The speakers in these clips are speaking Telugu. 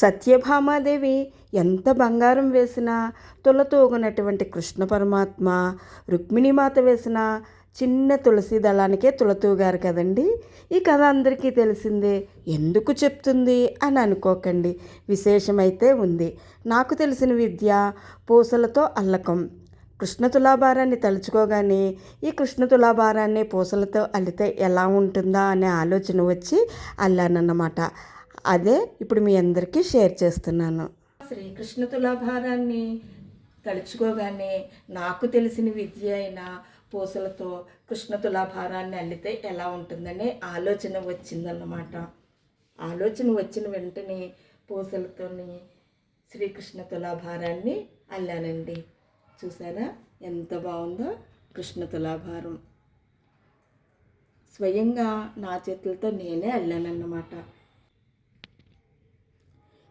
సత్యభామాదేవి ఎంత బంగారం వేసినా తులతూగునటువంటి కృష్ణ పరమాత్మ రుక్మిణీమాత వేసిన చిన్న తులసి దళానికే తులతూగారు కదండి. ఈ కథ అందరికీ తెలిసిందే ఎందుకు చెప్తుంది అని అనుకోకండి. విశేషమైతే ఉంది. నాకు తెలిసిన విద్య పూసలతో అల్లకం. కృష్ణ తులాభారాన్ని తలుచుకోగానే ఈ కృష్ణ తులాభారాన్ని పూసలతో అల్లితే ఎలా ఉంటుందా అనే ఆలోచన వచ్చి అల్లానన్నమాట అదే ఇప్పుడు మీ అందరికీ షేర్ చేస్తున్నాను. శ్రీకృష్ణ తులాభారాన్ని తలుచుకోగానే నాకు తెలిసిన విద్య అయిన పూసలతో కృష్ణ తులాభారాన్ని అల్లితే ఎలా ఉంటుందనే ఆలోచన వచ్చిందన్నమాట. ఆలోచన వచ్చిన వెంటనే పూసలతోని శ్రీకృష్ణ తులాభారాన్ని అల్లానండి. చూసారా? ఎంత బాగుందో కృష్ణ తులాభారం. స్వయంగా నా చేతులతో నేనే అల్లానన్నమాట.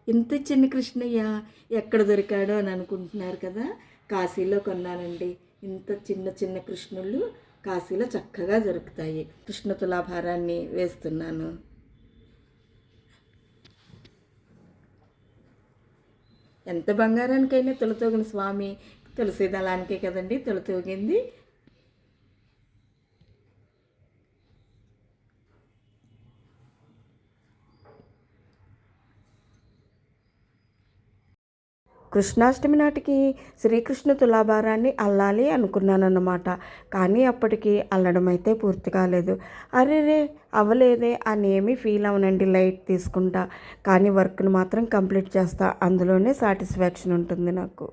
ఇంత చిన్న కృష్ణయ్య ఎక్కడ దొరికాడో అని అనుకుంటున్నారు కదా? కాశీలో కొన్నానండి. ఇంత చిన్న చిన్న కృష్ణుళ్ళు కాశీలో చక్కగా దొరుకుతాయి. కృష్ణ తులాభారాన్ని వేస్తున్నాను. ఎంత బంగారానికైనా తులతోగిన స్వామి తులసి దళానికే కదండి తులతోగింది. కృష్ణాష్టమి నాటికి శ్రీకృష్ణ తులాభారాన్ని అల్లాలి అనుకున్నానన్నమాట. కానీ అప్పటికి అల్లడం అయితే పూర్తి కాలేదు. అరే రే అవ్వలేదే అని ఏమీ ఫీల్ అవనండి లైట్ తీసుకుంటా. కానీ వర్క్ను మాత్రం కంప్లీట్ చేస్తా. అందులోనే సాటిస్ఫాక్షన్ ఉంటుంది నాకు.